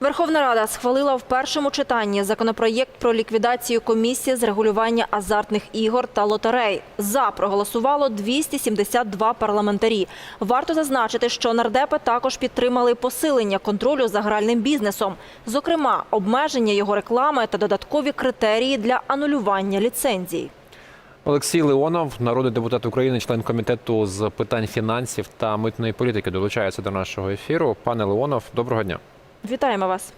Верховна Рада схвалила в першому читанні законопроєкт про ліквідацію комісії з регулювання азартних ігор та лотерей. За проголосувало 272 парламентарі. Варто зазначити, що нардепи також підтримали посилення контролю за гральним бізнесом, зокрема, обмеження його реклами та додаткові критерії для анулювання ліцензій. Олексій Леонов, народний депутат України, член комітету з питань фінансів та митної політики, долучається до нашого ефіру. Пане Леонов, доброго дня. Вітаємо вас.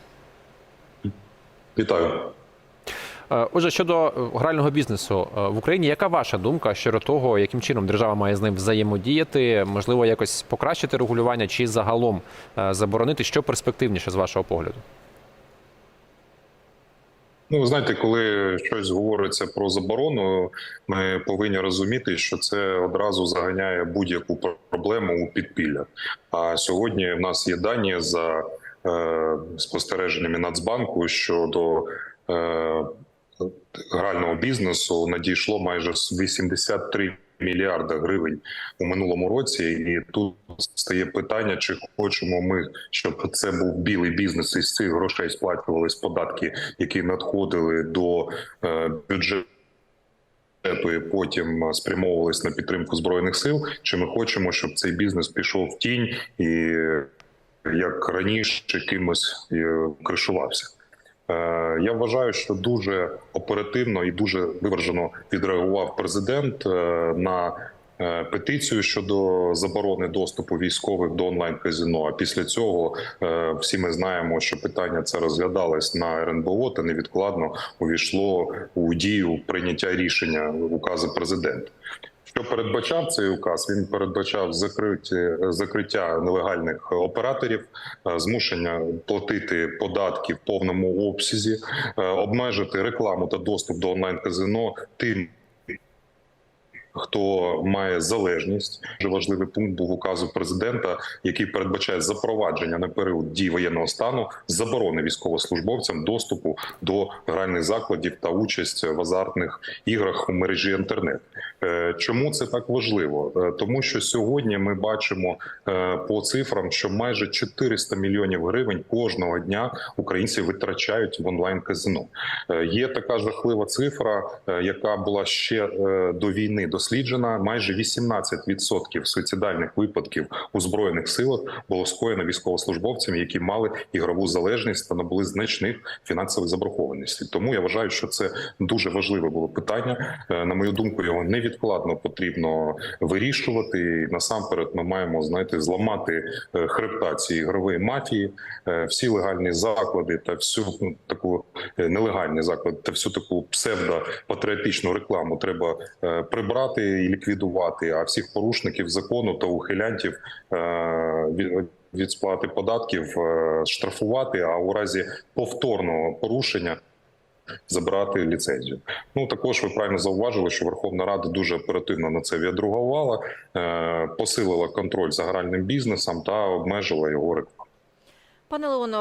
Вітаю. Е, Отже, щодо е, грального бізнесу е, в Україні, яка ваша думка щодо того, яким чином держава має з ним взаємодіяти? Можливо, якось покращити регулювання чи загалом заборонити, що перспективніше з вашого погляду? Ну, ви знаєте, коли щось говориться про заборону, ми повинні розуміти, що це одразу заганяє будь-яку проблему у підпілля. А сьогодні в нас є дані за спостереженнями Нацбанку щодо е, грального бізнесу надійшло майже 83 мільярда гривень у минулому році, і тут стає питання, чи хочемо ми, щоб це був білий бізнес, і з цих грошей сплачувались податки, які надходили до е, бюджету. І потім спрямовувались на підтримку збройних сил. Чи ми хочемо, щоб цей бізнес пішов в тінь і як раніше кимось е, кришувався? Е, Я вважаю, що дуже оперативно і дуже виважено відреагував президент е, на петицію щодо заборони доступу військових до онлайн казино. А після цього всі ми знаємо, що питання це розглядалось на РНБО та невідкладно увійшло у дію прийняття рішення указу президента. Що передбачав цей указ? Він передбачав закриття, закриття нелегальних операторів, е, змушення платити податки в повному обсязі, е, обмежити рекламу та доступ до онлайн казино тим. Хто має залежність, дуже важливий пункт був указу президента, який передбачає запровадження на період дії воєнного стану заборони військовослужбовцям доступу до гральних закладів та участь в азартних іграх у мережі інтернет. Е, Чому це так важливо? Е, Тому що сьогодні ми бачимо е, по цифрам, що майже 400 мільйонів гривень кожного дня українці витрачають в онлайн казино. Є така жахлива цифра, яка була ще до війни досліджена. Майже 18% суїцидальних випадків у збройних силах було скоєно військовослужбовцями, які мали ігрову залежність та набули значних фінансових заборгованостей. Тому я вважаю, що це дуже важливе було питання. На мою думку, його невідкладно потрібно вирішувати. І насамперед, ми маємо знаєте, зламати е, хребта цієї ігрової мафії, Е, всі легальні заклади та всю ну, таку е, нелегальні заклади та всю таку псевдопатріотичну рекламу треба прибрати і ліквідувати. А всіх порушників закону та ухилянтів від- сплати податків штрафувати. А у разі повторного порушення. Забрати ліцензію. Ну також ви правильно зауважили, що Верховна Рада дуже оперативно на це відреагувала, е, посилила контроль за гральним бізнесом та обмежила його рекламу. Пане Леонов,